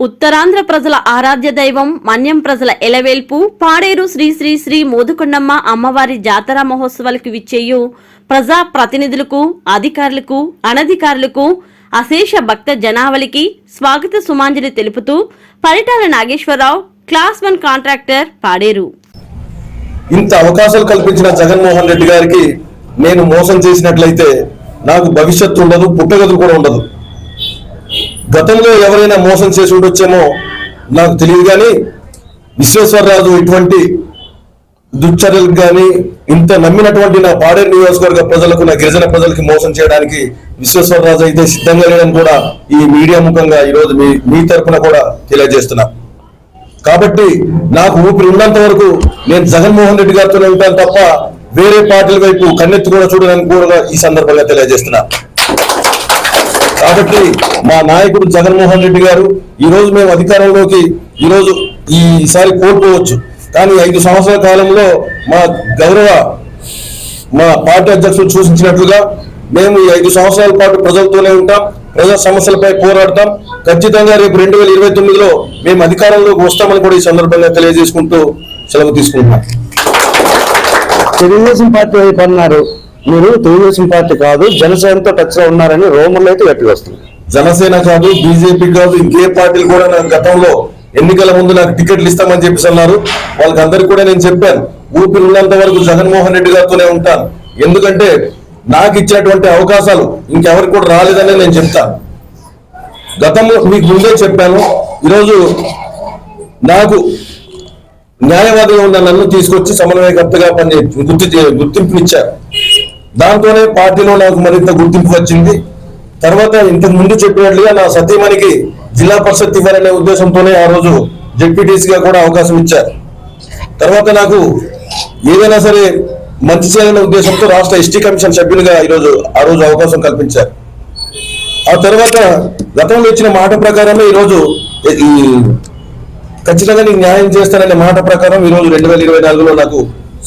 ఉత్తరాంధ్ర ప్రజల ఆరాధ్య దైవం మన్యం ప్రజల ఎలవేల్పు పాడేరు శ్రీ శ్రీ శ్రీ మోదుకొండమ్మ అమ్మవారి జాతర మహోత్సవాలకు విచ్చేయు ప్రజా ప్రతినిధులకు అధికారులకు అనధికారులకు అశేష భక్త జనావళికి స్వాగత సుమాంజలి తెలుపుతూ Paritala Nageswara Rao class one contractor Paderu. ఇంత అవకాశాలు కల్పించిన జగన్మోహన్ రెడ్డి గారికి నేను మోసం చేసినట్లయితే నాకు భవిష్యత్తు ఉండదు పుట్టగతులు కూడా ఉండదు. గతంలో ఎవరైనా మోసం చేసి ఉండొచ్చేమో నాకు తెలియదు కానీ విశ్వేశ్వరరాజు ఇటువంటి దుశ్చర్యలకు కానీ ఇంత నమ్మినటువంటి నా పాడేరు నియోజకవర్గ ప్రజలకు నా గిరిజన ప్రజలకి మోసం చేయడానికి విశ్వేశ్వరరాజు అయితే సిద్ధంగా లేదని కూడా ఈ మీడియా ముఖంగా ఈరోజు మీ మీ తరఫున కూడా తెలియజేస్తున్నా. కాబట్టి నాకు ఊపిరి ఉన్నంత వరకు నేను జగన్మోహన్ రెడ్డి గారితోనే ఉంటాను తప్ప వేరే పార్టీల వైపు కన్నెత్తి కూడా చూడడానికి కూడా ఈ సందర్భంగా తెలియజేస్తున్నా. కాబట్టి మా నాయకుడు జగన్మోహన్ రెడ్డి గారు ఈ రోజు మేము అధికారంలోకి ఈరోజు ఈసారి కోల్పోవచ్చు. కానీ ఐదు సంవత్సరాల కాలంలో మా గౌరవ మా పార్టీ అధ్యక్షులు సూచించినట్లుగా మేము ఈ ఐదు సంవత్సరాల పాటు ప్రజలతోనే ఉంటాం ప్రజా సమస్యలపై పోరాడతాం. ఖచ్చితంగా రేపు రెండు వేల ఇరవై తొమ్మిదిలో మేము అధికారంలోకి వస్తామని కూడా ఈ సందర్భంగా తెలియజేసుకుంటూ సెలవు తీసుకుంటున్నాం. తెలుగుదేశం పార్టీ వైపు అన్నారు. మీరు తెలుగుదేశం పార్టీ కాదు జనసేనతో టచ్లో ఉన్నారని రోమన్లు అయితే గట్టిగా వస్తుంది జనసేన కాదు బీజేపీ కాదు ఇంకే పార్టీలు కూడా నాకు గతంలో ఎన్నికల ముందు నాకు టికెట్లు ఇస్తామని చెప్పేసి అన్నారు. వాళ్ళకి అందరికి కూడా నేను చెప్పాను. ఊపిరి ఉన్నంత వరకు జగన్మోహన్ రెడ్డి గారితోనే ఉంటాను. ఎందుకంటే నాకు ఇచ్చినటువంటి అవకాశాలు ఇంకెవరికి కూడా రాలేదని నేను చెప్తాను. గతంలో మీకు ముందే చెప్పాను ఈరోజు నాకు న్యాయవాదిగా ఉన్న నన్ను తీసుకొచ్చి సమన్వయకర్తగా పని గుర్తు గుర్తింపునిచ్చారు. దాంతోనే పార్టీలో నాకు మరింత గుర్తింపు వచ్చింది. తర్వాత ఇంతకు ముందు చెప్పినట్లుగా నా సతీమణికి జిల్లా పరిషత్ ఇవ్వాలనే ఉద్దేశంతోనే ఆ రోజు జెడ్పీటీసీగా కూడా అవకాశం ఇచ్చారు. తర్వాత నాకు ఏదైనా సరే మంచి చేయాలనే ఉద్దేశంతో రాష్ట్ర ఎస్టీ కమిషన్ సభ్యునిగా ఈరోజు ఆ రోజు అవకాశం కల్పించారు. ఆ తర్వాత గతంలో ఇచ్చిన మాట ప్రకారమే ఈరోజు ఈ ఖచ్చితంగా నీకు న్యాయం చేస్తాననే మాట ప్రకారం ఈరోజు రెండు వేల ఇరవై నాలుగులో నాకు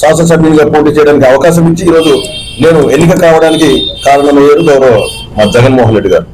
శాసనసభ్యునిగా పోటీ చేయడానికి అవకాశం ఇచ్చి ఈరోజు నేను ఎన్నిక కావడానికి కారణమయ్యారు గౌరవ మా జగన్మోహన్ రెడ్డి గారు.